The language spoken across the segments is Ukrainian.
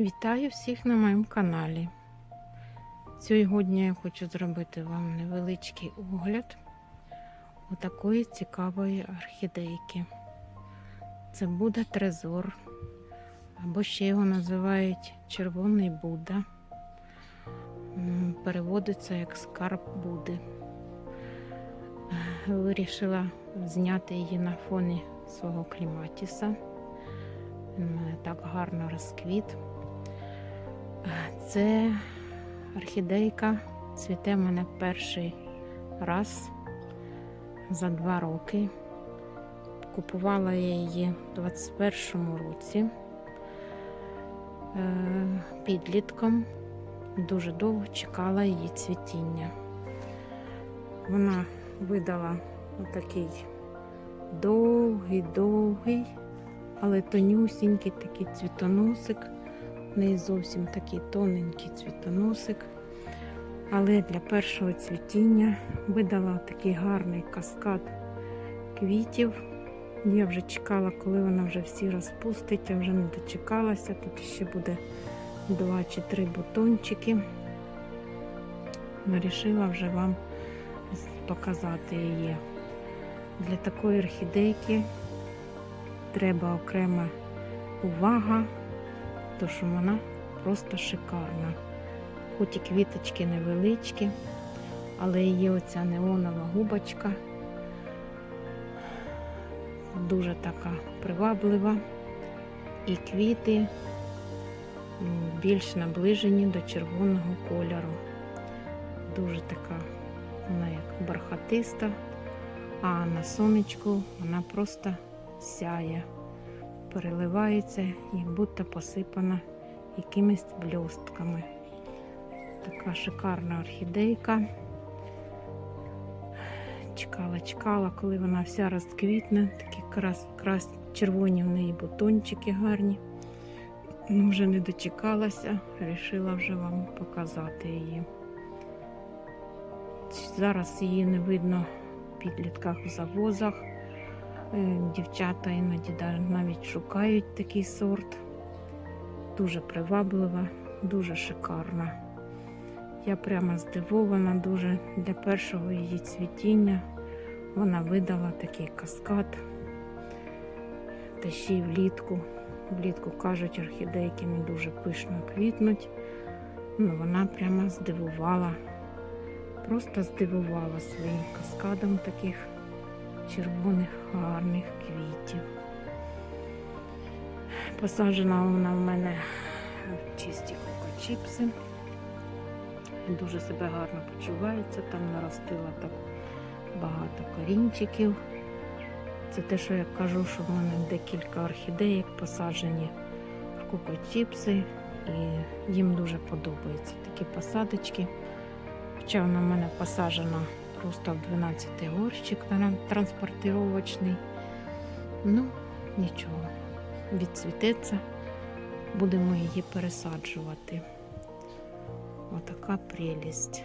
Вітаю всіх на моєму каналі. Сьогодні я хочу зробити вам невеличкий огляд отакої цікавої орхідейки. Це буде трезор, або ще його називають червоний Будда. Переводиться як скарб Буди. Вирішила зняти її на фоні свого кліматіса. Так гарно розквіт. Це орхідейка цвіте в мене перший раз за два роки. Купувала я її в 21-му році е, підлітком. Дуже довго чекала її цвітіння. Вона видала отакий довгий-довгий, але тонюсінький такий цвітоносик. В неї зовсім такий тоненький цвітоносик. Але для першого цвітіння видала такий гарний каскад квітів. Я вже чекала, коли вона вже всі розпустить, а вже не дочекалася. Тут ще буде два чи три бутончики. Вирішила вже вам показати її. Для такої орхідейки треба окрема увага то що вона просто шикарна. Хоч і квіточки невеличкі, але є оця неонова губочка, дуже така приваблива. І квіти більш наближені до червоного кольору. Дуже така вона як бархатиста, а на сонечку вона просто сяє переливається, як будто посипана якимись бльостками. Така шикарна орхідейка. Чекала, чекала, коли вона вся розквітне, такі крас, крас, червоні в неї бутончики гарні. Ну, вже не дочекалася, вирішила вже вам показати її. Зараз її не видно в підлітках в завозах. Е, Дівчата іноді навіть шукають такий сорт. Дуже приваблива, дуже шикарна. Я прямо здивована дуже для першого її цвітіння. Вона видала такий каскад. Та ще й влітку. Влітку кажуть, орхідейки не дуже пишно квітнуть. Ну, вона прямо здивувала. Просто здивувала своїм каскадом таких червоних гарних квітів. Посаджена вона в мене в чисті кокочіпси. Дуже себе гарно почувається, там наростила так багато корінчиків. Це те, що я кажу, що в мене декілька орхідеїк посаджені в кокочіпси, і їм дуже подобаються такі посадочки. Хоча вона в мене посаджена просто в 12 горщик тран- транспортировочний. Ну, нічого, відцвітеться, будемо її пересаджувати. Отака прелість.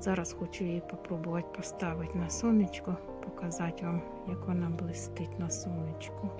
Зараз хочу її попробувати поставити на сонечко, показати вам, як вона блистить на сонечку.